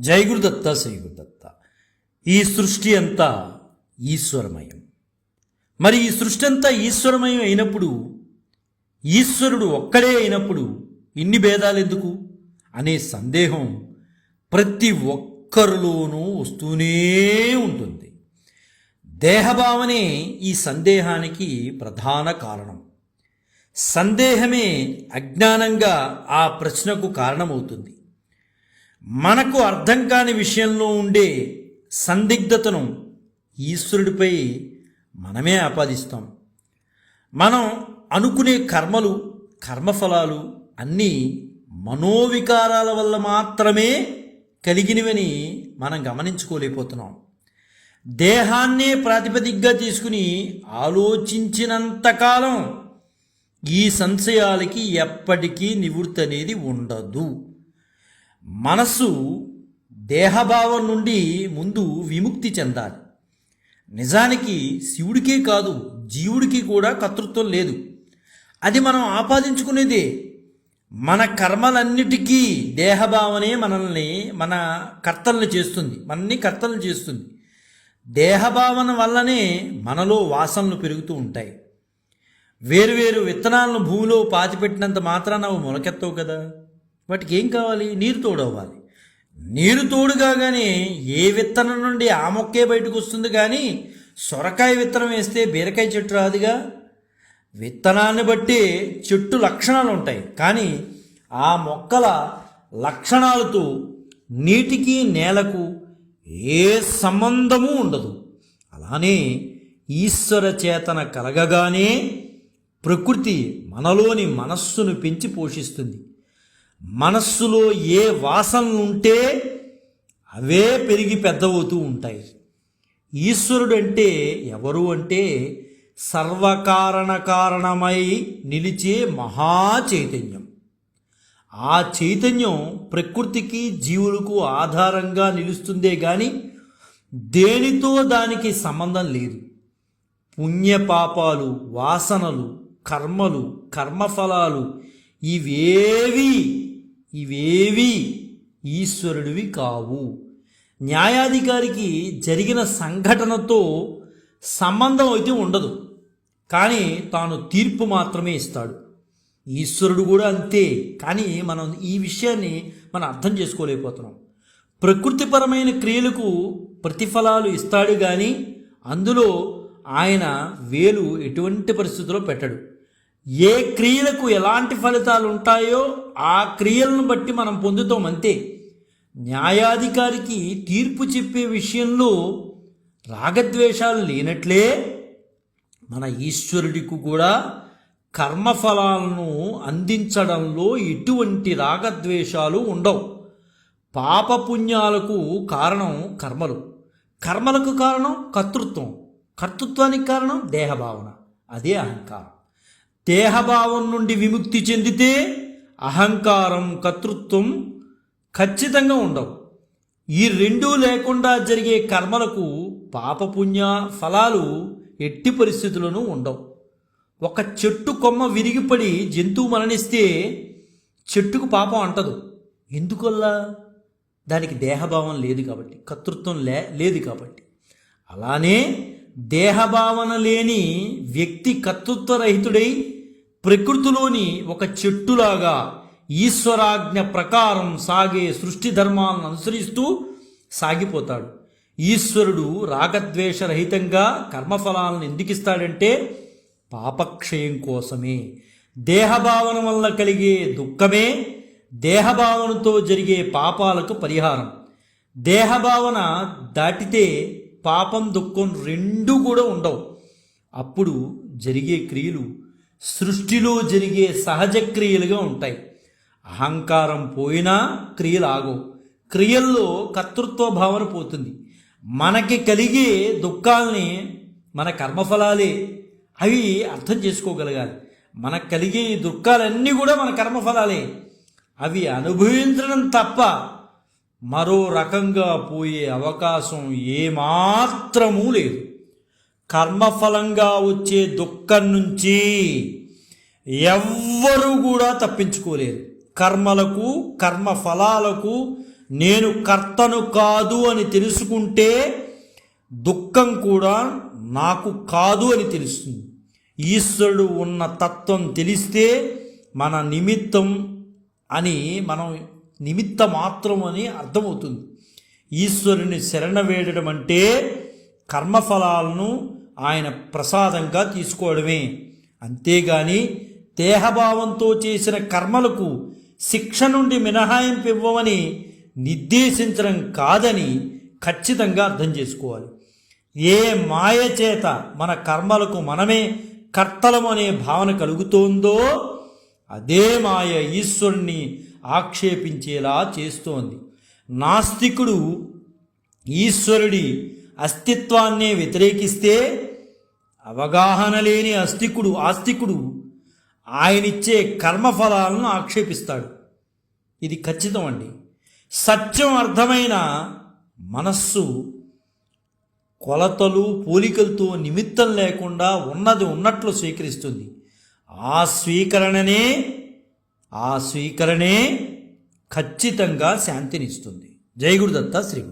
జై గురుదత్త శ్రీ గురుదత్త ఈ సృష్టి అంతా ఈశ్వరమయం. మరి ఈ సృష్టి అంతా ఈశ్వరమయం అయినప్పుడు ఈశ్వరుడు ఒక్కడే అయినప్పుడు ఇన్ని భేదాలు ఎందుకు? అనే సందేహం ప్రతి ఒక్కరిలోనూ వస్తూనే ఉంటుంది. దేహభావనే ఈ సందేహానికి ప్రధాన కారణం. సందేహమే అజ్ఞానంగా ఆ ప్రశ్నకు కారణమవుతుంది. మనకు అర్థం కాని విషయంలో ఉండే సందిగ్ధతను ఈశ్వరుడిపై మనమే ఆపాదిస్తాం. మనం అనుకునే కర్మలు కర్మఫలాలు అన్నీ మనోవికారాల వల్ల మాత్రమే కలిగినవని మనం గమనించుకోలేకపోతున్నాం. దేహాన్నే ప్రాతిపదికగా తీసుకుని ఆలోచించినంతకాలం ఈ సంశయాలకి ఎప్పటికీ నివృత్తి అనేది ఉండదు. మనస్సు దేహభావం నుండి ముందు విముక్తి చెందాలి. నిజానికి శివుడికే కాదు జీవుడికి కూడా కర్తృత్వం లేదు. అది మనం ఆపాదించుకునేదే. మన కర్మలన్నిటికీ దేహభావనే మనల్ని మన కర్తలను చేస్తుంది. మనల్ని కర్తలను చేస్తుంది. దేహభావన వల్లనే మనలో వాసనలు పెరుగుతూ ఉంటాయి. వేరువేరు విత్తనాలను భూమిలో పాతిపెట్టినంత మాత్రాన అవి మొలకెత్తవు కదా. వాటికి ఏం కావాలి? నీరు తోడవ్వాలి నీరు తోడు కాగానే ఏ విత్తనం నుండి ఆ మొక్కే బయటకు వస్తుంది కానీ సొరకాయ విత్తనం వేస్తే బీరకాయ చెట్టు రాదుగా? విత్తనాన్ని బట్టి చెట్టు లక్షణాలు ఉంటాయి. కానీ ఆ మొక్కల లక్షణాలతో నీటికి నేలకు ఏ సంబంధము ఉండదు. అలానే ఈశ్వర చేతన కలగగానే ప్రకృతి మనలోని మనస్సును పెంచి పోషిస్తుంది. మనస్సులో ఏ వాసనలు ఉంటే అవే పెరిగి పెద్దవుతూ ఉంటాయి. ఈశ్వరుడు అంటే ఎవరు అంటే సర్వకారణ కారణమై నిలిచే మహా చైతన్యం ఆ చైతన్యం ప్రకృతికి జీవులకు ఆధారంగా నిలుస్తుందే గాని దేనితో దానికి సంబంధం లేదు. పుణ్యపాపాలు వాసనలు కర్మలు కర్మఫలాలు ఇవేవి ఇవేవి ఈశ్వరుడివి కావు. న్యాయాధికారికి జరిగిన సంఘటనతో సంబంధం అయితే ఉండదు. కానీ తాను తీర్పు మాత్రమే ఇస్తాడు. ఈశ్వరుడు కూడా అంతే. కానీ మనం ఈ విషయాన్ని మనం అర్థం చేసుకోలేకపోతున్నాం. ప్రకృతిపరమైన క్రియలకు ప్రతిఫలాలు ఇస్తాడు కానీ అందులో ఆయన వేలు ఎటువంటి పరిస్థితుల్లో పెట్టడు. ఏ క్రియలకు ఎలాంటి ఫలితాలు ఉంటాయో ఆ క్రియలను బట్టి మనం పొందుతాం అంతే. న్యాయాధికారికి తీర్పు చెప్పే విషయంలో రాగద్వేషాలు లేనట్లే మన ఈశ్వరుడికి కూడా కర్మఫలాలను అందించడంలో ఎటువంటి రాగద్వేషాలు ఉండవు. పాపపుణ్యాలకు కారణం కర్మలు. కర్మలకు కారణం కర్తృత్వం. కర్తృత్వానికి కారణం దేహభావన. అదే అహంకారం. దేహభావం నుండి విముక్తి చెందితే అహంకారం కర్తృత్వం ఖచ్చితంగా ఉండవు. ఈ రెండూ లేకుండా జరిగే కర్మలకు పాపపుణ్య ఫలాలు ఎట్టి పరిస్థితులను ఉండవు. ఒక చెట్టు కొమ్మ విరిగిపడి జంతువు మరణిస్తే చెట్టుకు పాపం అంటదు. ఎందుకల్లా? దానికి దేహభావం లేదు కాబట్టి కర్తృత్వం లే లేదు కాబట్టి. అలానే దేహభావన లేని వ్యక్తి కర్తృత్వరహితుడై ప్రకృతిలోని ఒక చెట్టులాగా ఈశ్వరాజ్ఞ ప్రకారం సాగే సృష్టి ధర్మాలను అనుసరిస్తూ సాగిపోతాడు. ఈశ్వరుడు రాగద్వేషరహితంగా కర్మఫలాలను ఎందుకు ఇస్తాడంటే పాపక్షయం కోసమే. దేహభావన వల్ల కలిగే దుఃఖమే దేహభావనతో జరిగే పాపాలకు పరిహారం. దేహభావన దాటితే పాపం దుఃఖం రెండూ కూడా ఉండవు. అప్పుడు జరిగే క్రియలు సృష్టిలో జరిగే సహజ క్రియలుగా ఉంటాయి. అహంకారం పోయినా క్రియలు ఆగవు. క్రియల్లో కర్తృత్వ భావన పోతుంది. మనకి కలిగే దుఃఖాల్ని మన కర్మఫలాలే అవి అర్థం చేసుకోగలగాలి. మనకు కలిగే ఈ దుఃఖాలన్నీ కూడా మన కర్మఫలాలే. అవి అనుభవించడం తప్ప మరో రకంగా పోయే అవకాశం ఏమాత్రమూ లేదు. కర్మఫలంగా వచ్చే దుఃఖం నుంచి ఎవ్వరూ కూడా తప్పించుకోలేరు. కర్మలకు కర్మ ఫలాలకు నేను కర్తను కాదు అని తెలుసుకుంటే దుఃఖం కూడా నాకు కాదు అని తెలుస్తుంది. ఈశ్వరుడు ఉన్న తత్వం తెలిస్తే మన నిమిత్తం అని మనం నిమిత్త మాత్రం అని అర్థమవుతుంది. ఈశ్వరుని శరణ వేడడం అంటే కర్మఫలాలను ఆయన ప్రసాదంగా తీసుకోవడమే. అంతేగాని దేహభావంతో చేసిన కర్మలకు శిక్ష నుండి మినహాయింపు ఇవ్వమని నిర్దేశించడం కాదని ఖచ్చితంగా అర్థం చేసుకోవాలి. ఏ మాయ చేత మన కర్మలకు మనమే కర్తలం అనే భావన కలుగుతోందో అదే మాయ ఈశ్వరుణ్ణి ఆక్షేపించేలా చేస్తోంది. నాస్తికుడు ఈశ్వరుడి అస్తిత్వాన్నే వ్యతిరేకిస్తే అవగాహన లేని అస్తికుడు ఆస్తికుడు ఆయనిచ్చే కర్మఫలాలను ఆక్షేపిస్తాడు. ఇది ఖచ్చితం అండి. సత్యం అర్థమైన మనస్సు కొలతలు పోలికలతో నిమిత్తం లేకుండా ఉన్నది ఉన్నట్లు స్వీకరిస్తుంది. ఆ స్వీకరణనే ఆ స్వీకరణే ఖచ్చితంగా శాంతినిస్తుంది. జై గురుదత్త శ్రీ